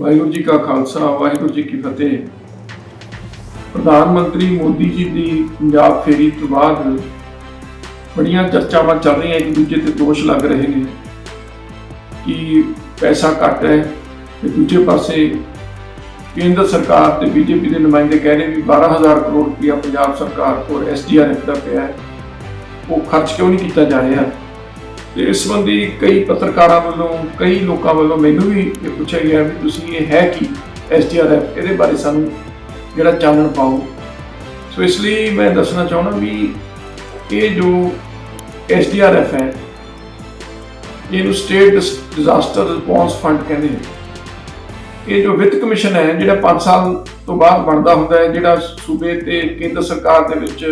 ਵਾਹਿਗੁਰੂ ਜੀ ਕਾ ਖਾਲਸਾ, ਵਾਹਿਗੁਰੂ ਜੀ ਕੀ ਫਤਿਹ। ਪ੍ਰਧਾਨ ਮੰਤਰੀ ਮੋਦੀ ਜੀ ਦੀ ਪੰਜਾਬ ਫੇਰੀ ਤੋਂ ਬਾਅਦ ਬੜੀਆਂ ਚਰਚਾਵਾਂ ਚੱਲ ਰਹੀਆਂ, ਇੱਕ ਦੂਜੇ ਤੇ ਦੋਸ਼ ਲੱਗ ਰਹੇ ਨੇ ਕਿ ਪੈਸਾ ਘੱਟ ਹੈ ਤੇ ਦੂਜੇ ਪਾਸੇ ਕੇਂਦਰ ਸਰਕਾਰ ਤੇ ਬੀਜੇਪੀ ਦੇ ਨੁਮਾਇੰਦੇ ਕਹਿ ਰਹੇ ਵੀ 12000 ਕਰੋੜ ਰੁਪਇਆ ਪੰਜਾਬ ਸਰਕਾਰ ਕੋਲ ਐਸਡੀਆਰਐਫ ਦਾ ਪਿਆ ਹੈ। ਉਹ ਖਰਚ ਕਿਉਂ ਨਹੀਂ ਕੀਤਾ ਜਾ ਰਿਹਾ? ਤੇ ਇਸ ਸੰਬੰਧੀ ਕਈ ਪੱਤਰਕਾਰਾਂ ਵੱਲੋਂ, ਕਈ ਲੋਕਾਂ ਵੱਲੋਂ ਮੈਨੂੰ ਵੀ ਇਹ ਪੁੱਛਿਆ ਗਿਆ ਵੀ ਤੁਸੀਂ ਇਹ ਹੈ ਕੀ ਐਸਡੀਆਰਐਫ ਇਹਦੇ ਬਾਰੇ ਸਾਨੂੰ ਜਿਹੜਾ ਚਾਨਣ ਪਾਓ। ਸੋ ਇਸ ਲਈ ਮੈਂ ਦੱਸਣਾ ਚਾਹੁੰਦਾ ਵੀ ਇਹ ਜੋ ਐਸਡੀਆਰਐਫ ਹੈ, ਇਹਨੂੰ ਸਟੇਟ ਡਿਜ਼ਾਸਟਰ ਰਿਸਪੌਂਸ ਫੰਡ ਕਹਿੰਦੇ ਨੇ। ਇਹ ਜੋ ਵਿੱਤ ਕਮਿਸ਼ਨ ਹੈ, ਜਿਹੜਾ 5 ਸਾਲ ਤੋਂ ਬਾਅਦ ਬਣਦਾ ਹੁੰਦਾ ਹੈ, ਜਿਹੜਾ ਸੂਬੇ ਤੇ ਕੇਂਦਰ ਸਰਕਾਰ ਦੇ ਵਿੱਚ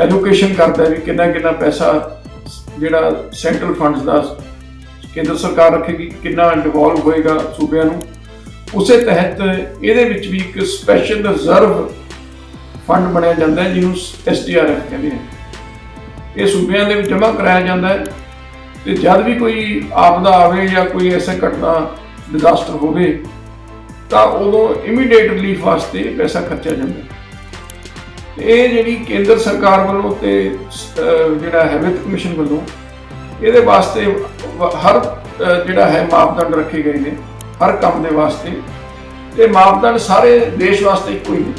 ਐਲੋਕੇਸ਼ਨ ਕਰਦਾ ਹੈ ਵੀ ਕਿੰਨਾ ਕਿੰਨਾ ਪੈਸਾ ਜਿਹੜਾ ਸੈਂਟਰਲ ਫੰਡਸ ਦਾ ਕੇਂਦਰ ਸਰਕਾਰ ਰੱਖੇਗੀ, ਕਿੰਨਾ ਇਨਵੋਲਵ ਹੋਏਗਾ ਸੂਬਿਆਂ ਨੂੰ। ਉਸੇ ਤਹਿਤ ਇਹਦੇ ਵਿੱਚ ਵੀ ਇੱਕ ਸਪੈਸ਼ਲ ਰਿਜ਼ਰਵ ਫੰਡ ਬਣਿਆ ਜਾਂਦਾ ਹੈ, ਜਿਹਨੂੰ ਐਸਡੀਆਰਐਫ ਕਹਿੰਦੇ ਆ। ਇਹ ਸੂਬਿਆਂ ਦੇ ਵਿੱਚ ਜਮ੍ਹਾਂ ਕਰਾਇਆ ਜਾਂਦਾ ਹੈ ਤੇ ਜਦ ਵੀ ਕੋਈ ਆਪਦਾ ਆਵੇ ਜਾਂ ਕੋਈ ਐਸਾ ਘਟਨਾ ਡਿਜ਼ਾਸਟਰ ਹੋਵੇ, ਤਾਂ ਉਦੋਂ ਇਮੀਡੀਏਟ ਰਿਲੀਫ ਵਾਸਤੇ ਪੈਸਾ ਖਰਚਿਆ ਜਾਂਦਾ ਹੈ। ਇਹ ਜਿਹੜੀ ਕੇਂਦਰ ਸਰਕਾਰ ਵੱਲੋਂ ਤੇ ਜਿਹੜਾ ਹੈ ਵਿੱਤ ਕਮਿਸ਼ਨ ਵੱਲੋਂ, ਇਹਦੇ ਵਾਸਤੇ ਹਰ ਜਿਹੜਾ ਹੈ ਮਾਪਦੰਡ ਰੱਖੇ ਗਏ ਨੇ, ਹਰ ਕੰਮ ਦੇ ਵਾਸਤੇ। ਤੇ ਮਾਪਦੰਡ ਸਾਰੇ ਦੇਸ਼ ਵਾਸਤੇ ਇੱਕੋ ਹੀ ਨੇ।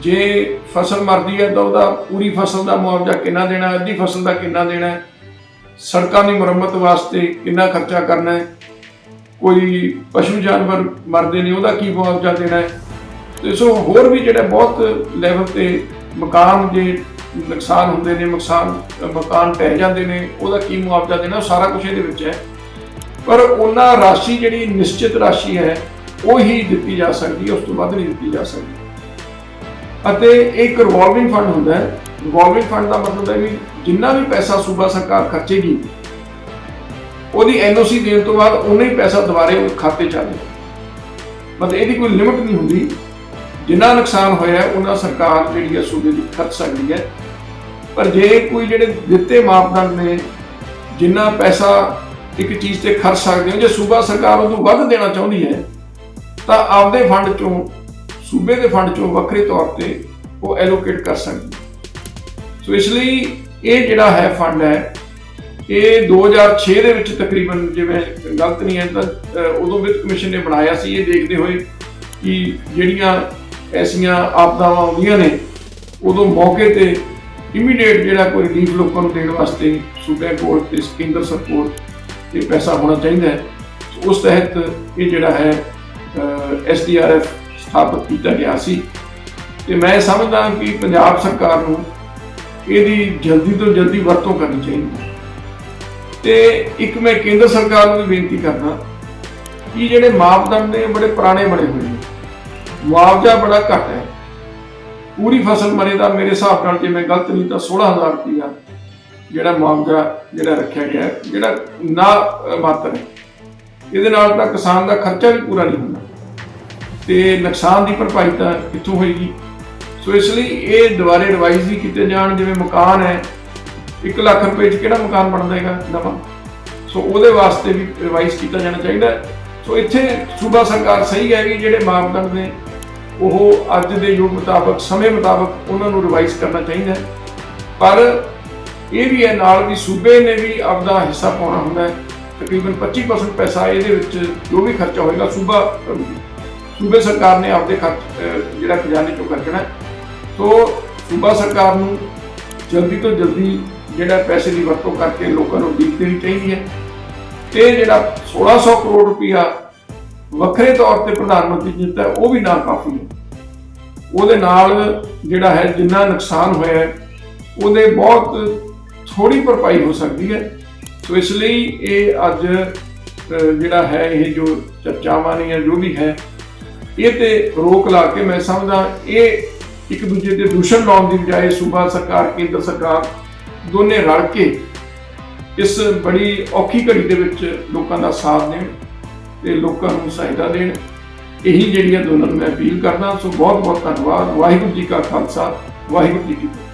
ਜੇ ਫਸਲ ਮਰਦੀ ਹੈ ਤਾਂ ਉਹਦਾ ਪੂਰੀ ਫਸਲ ਦਾ ਮੁਆਵਜ਼ਾ ਕਿੰਨਾ ਦੇਣਾ ਅੱਧੀ ਫਸਲ ਦਾ ਕਿੰਨਾ ਦੇਣਾ ਸੜਕਾਂ ਦੀ ਮੁਰੰਮਤ ਵਾਸਤੇ ਕਿੰਨਾ ਖਰਚਾ ਕਰਨਾ ਹੈ, ਕੋਈ ਪਸ਼ੂ ਜਾਨਵਰ ਮਰਦੇ ਨੇ ਉਹਦਾ ਕੀ ਮੁਆਵਜ਼ਾ ਦੇਣਾ ਹੈ ਤੇ ਸੋ ਹੋਰ ਵੀ ਜਿਹੜਾ ਬਹੁਤ ਲੈਵਲ ਤੇ ਮਕਾਨ ਜੇ ਨੁਕਸਾਨ ਹੁੰਦੇ ਨੇ ਨੁਕਸਾਨ ਮਕਾਨ ਟਹਿ ਜਾਂਦੇ ਨੇ, ਉਹਦਾ ਕੀ ਮੁਆਵਜ਼ਾ ਦੇਣਾ, ਉਹ ਸਾਰਾ ਕੁਝ ਇਹਦੇ ਵਿੱਚ ਹੈ। ਪਰ ਉਹਨਾਂ ਰਾਸ਼ੀ ਜਿਹੜੀ ਨਿਸ਼ਚਿਤ ਰਾਸ਼ੀ ਹੈ, ਉਹ ਹੀ ਦਿੱਤੀ ਜਾ ਸਕਦੀ ਹੈ, ਉਸ ਤੋਂ ਵੱਧ ਨਹੀਂ ਦਿੱਤੀ ਜਾ ਸਕਦੀ। ਅਤੇ ਇੱਕ ਰਿਵੋਲਵਿੰਗ ਫੰਡ ਹੁੰਦਾ ਹੈ। ਰਿਵੋਲਵਿੰਗ ਫੰਡ ਦਾ ਮਤਲਬ ਹੈ ਵੀ ਜਿੰਨਾ ਵੀ ਪੈਸਾ ਸੂਬਾ ਸਰਕਾਰ ਖਰਚੇਗੀ, ਉਹਦੀ ਐਨਓਸੀ ਦੇਣ ਤੋਂ ਬਾਅਦ ਉਨਾ ਹੀ ਪੈਸਾ ਦੁਬਾਰੇ ਉਹ ਖਾਤੇ ਚ ਆਵੇ ਮਤਲਬ ਇਹਦੀ ਕੋਈ ਲਿਮਿਟ ਨਹੀਂ ਹੁੰਦੀ। ਜਿੰਨਾ ਨੁਕਸਾਨ ਹੋਇਆ ਉਹਨਾਂ ਸਰਕਾਰ ਜਿਹੜੀ ਹੈ ਸੂਬੇ ਦੀ ਖਰਚ ਸਕਦੀ ਹੈ। ਪਰ ਜੇ ਕੋਈ ਜਿਹੜੇ ਦਿੱਤੇ ਮਾਪਦੰਡ ਨੇ, ਜਿੰਨਾ ਪੈਸਾ ਇੱਕ ਚੀਜ਼ ਤੇ ਖਰਚ ਸਕਦੇ ਹੋ, ਜੇ ਸੂਬਾ ਸਰਕਾਰ ਉਹਨੂੰ ਵੱਧ ਦੇਣਾ ਚਾਹੁੰਦੀ ਹੈ, ਤਾਂ ਆਪਦੇ ਫੰਡ ਚੋਂ, ਸੂਬੇ ਦੇ ਫੰਡ ਚੋਂ ਵੱਖਰੇ ਤੌਰ ਤੇ ਉਹ ਐਲੋਕੇਟ ਕਰ ਸਕਦੀ ਹੈ। ਸੋ ਇਸ ਲਈ ਇਹ ਜਿਹੜਾ ਹੈ ਫੰਡ ਹੈ, ਇਹ 2006 ਦੇ ਵਿੱਚ ਤਕਰੀਬਨ ਜਿਵੇਂ ਗਲਤ ਨਹੀਂ ਹੈ, ਤਾਂ ਉਦੋਂ ਵਿੱਤ ਕਮਿਸ਼ਨ ਨੇ ਬਣਾਇਆ ਸੀ, ਇਹ ਦੇਖਦੇ ਹੋਏ ਕਿ ਜਿਹੜੀਆਂ ਐਸੀਆਂ ਆਪਦਾਵਾਂ ਆਉਂਦੀਆਂ ਨੇ, ਉਦੋਂ ਮੌਕੇ ਤੇ ਇਮੀਡੀਏਟ ਜਿਹੜਾ ਕੋਈ ਰਿਲੀਫ ਲੋਕਾਂ ਨੂੰ ਦੇਣ ਵਾਸਤੇ ਸੂਬੇ ਕੋਲ ਤੇ ਕੇਂਦਰ ਸਰਕਾਰ ਤੇ ਪੈਸਾ ਹੋਣਾ ਚਾਹੀਦਾ ਹੈ। ਉਸ ਤਹਿਤ ਇਹ ਜਿਹੜਾ ਹੈ ਐਸਡੀਆਰਐਫ ਸਥਾਪਿਤ ਕੀਤਾ ਗਿਆ ਸੀ। ਤੇ ਮੈਂ ਸਮਝਦਾ ਕਿ ਪੰਜਾਬ ਸਰਕਾਰ ਨੂੰ ਇਹਦੀ ਜਲਦੀ ਤੋਂ ਜਲਦੀ ਵਰਤੋਂ ਕਰਨੀ ਚਾਹੀਦੀ ਹੈ। ਤੇ ਇੱਕ ਮੈਂ ਕੇਂਦਰ ਸਰਕਾਰ ਨੂੰ ਵੀ ਬੇਨਤੀ ਕਰਦਾ ਕਿ ਜਿਹੜੇ ਮਾਪਦੰਡ ਨੇ ਬੜੇ ਪੁਰਾਣੇ ਬਣੇ ਹੋਏ ਨੇ। ਮੁਆਵਜ਼ਾ ਬੜਾ ਘੱਟ ਹੈ। ਪੂਰੀ ਫਸਲ ਮਰੇ ਦਾ ਮੇਰੇ ਹਿਸਾਬ ਨਾਲ ਜੇ ਮੈਂ ਗਲਤ ਨਹੀਂ ਤਾਂ 16000 ਰੁਪਇਆ ਜਿਹੜਾ ਮੁਆਵਜ਼ਾ ਜਿਹੜਾ ਰੱਖਿਆ ਗਿਆ ਜਿਹੜਾ ਨਾ ਮਾਤਰ ਹੈ ਇਹਦੇ ਨਾਲ ਤਾਂ ਕਿਸਾਨ ਦਾ ਖਰਚਾ ਵੀ ਪੂਰਾ ਨਹੀਂ ਹੁੰਦਾ। ਤੇ ਨੁਕਸਾਨ ਦੀ ਭਰਪਾਈ ਤਾਂ ਕਿੱਥੋਂ ਹੋਏਗੀ? ਸੋ ਇਸ ਲਈ ਇਹ ਦੁਬਾਰੇ ਰਿਵਾਈਜ਼ ਵੀ ਕੀਤੇ ਜਾਣ, ਜਿਵੇਂ ਮਕਾਨ ਹੈ 1 ਲੱਖ ਰੁਪਏ 'ਚ ਕਿਹੜਾ ਮਕਾਨ ਬਣਦਾ ਹੈਗਾ ਨਵਾਂ? ਸੋ ਉਹਦੇ ਵਾਸਤੇ ਵੀ ਰਿਵਾਈਜ਼ ਕੀਤਾ ਜਾਣਾ ਚਾਹੀਦਾ। ਸੋ ਇੱਥੇ ਸੂਬਾ ਸਰਕਾਰ ਸਹੀ ਹੈ ਕਿ ਜਿਹੜੇ ਮਾਪਦੰਡ ਨੇ ਉਹ ਅੱਜ ਦੇ ਯੁੱਗ ਮੁਤਾਬਕ, ਸਮੇਂ ਮੁਤਾਬਕ ਉਹਨਾਂ ਨੂੰ ਰਿਵਾਈਜ਼ ਕਰਨਾ ਚਾਹੀਦਾ ਹੈ। ਪਰ ਇਹ ਵੀ ਹੈ, ਨਾਲ ਵੀ ਸੂਬੇ ਨੇ ਵੀ ਆਪਦਾ ਹਿੱਸਾ ਪਾਉਣਾ ਹੁੰਦਾ ਹੈ। ਤਕਰੀਬਨ 25% ਪੈਸਾ ਇਹਦੇ ਵਿੱਚ ਜੋ ਵੀ ਖਰਚਾ ਹੋਏਗਾ, ਸੂਬਾ, ਸੂਬੇ ਸਰਕਾਰ ਨੇ ਆਪਦੇ ਖਰਚ ਜਿਹੜਾ ਖਜ਼ਾਨੇ ਚੋਂ ਖਰਚਣਾ ਸੋ ਸੂਬਾ ਸਰਕਾਰ ਨੂੰ ਜਲਦੀ ਤੋਂ ਜਲਦੀ ਜਿਹੜਾ ਪੈਸੇ ਦੀ ਵਰਤੋਂ ਕਰਕੇ ਲੋਕਾਂ ਨੂੰ ਉਡੀਕ ਦੇਣੀ ਚਾਹੀਦੀ ਹੈ। ਤੇ ਜਿਹੜਾ 1600 ਕਰੋੜ ਰੁਪਇਆ ਵੱਖਰੇ ਤੌਰ ਤੇ ਪ੍ਰਧਾਨ ਮੰਤਰੀ ਜੀ ਹੈ, ਉਹ ਵੀ ਨਾ ਕਾਫੀ ਹੈ ਉਹਦੇ ਨਾਲ ਜਿਹੜਾ ਹੈ ਜਿੰਨਾ ਨੁਕਸਾਨ ਹੋਇਆ ਉਹਦੇ ਬਹੁਤ ਥੋੜੀ ਭਰਪਾਈ ਹੋ ਸਕਦੀ ਹੈ। ਸੋ ਇਸ ਲਈ ਇਹ ਅੱਜ ਜਿਹੜਾ ਹੈ ਇਹ ਜੋ ਚਰਚਾਵਾਂ ਨੇ ਜਾਂ ਜੋ ਵੀ ਹੈ ਇਹ ਤੇ ਰੋਕ ਲਾ ਕੇ ਮੈਂ ਸਮਝਦਾ ਇਹ ਇੱਕ ਦੂਜੇ ਤੇ ਦੂਸ਼ਣ ਲਾਉਣ ਦੀ ਬਜਾਏ ਸੂਬਾ ਸਰਕਾਰ ਕੇਂਦਰ ਸਰਕਾਰ ਦੋਨੇ ਰਲ ਕੇ ਇਸ ਬੜੀ ਔਖੀ ਘੜੀ ਦੇ ਵਿੱਚ ਲੋਕਾਂ ਦਾ ਸਾਥ ਦੇਣ। ਤੇ ਲੋਕਾਂ ਨੂੰ ਸਹਾਇਤਾ ਦੇਣ। ਇਹੀ ਜਿਹੜੀਆਂ ਦੋਨਾਂ ਨੂੰ ਮੈਂ ਅਪੀਲ ਕਰਦਾ, ਸੋ ਬਹੁਤ ਬਹੁਤ ਧੰਨਵਾਦ। ਵਾਹਿਗੁਰੂ ਜੀ ਕਾ ਖਾਲਸਾ, ਵਾਹਿਗੁਰੂ ਜੀ ਕੀ ਫਤਿਹ।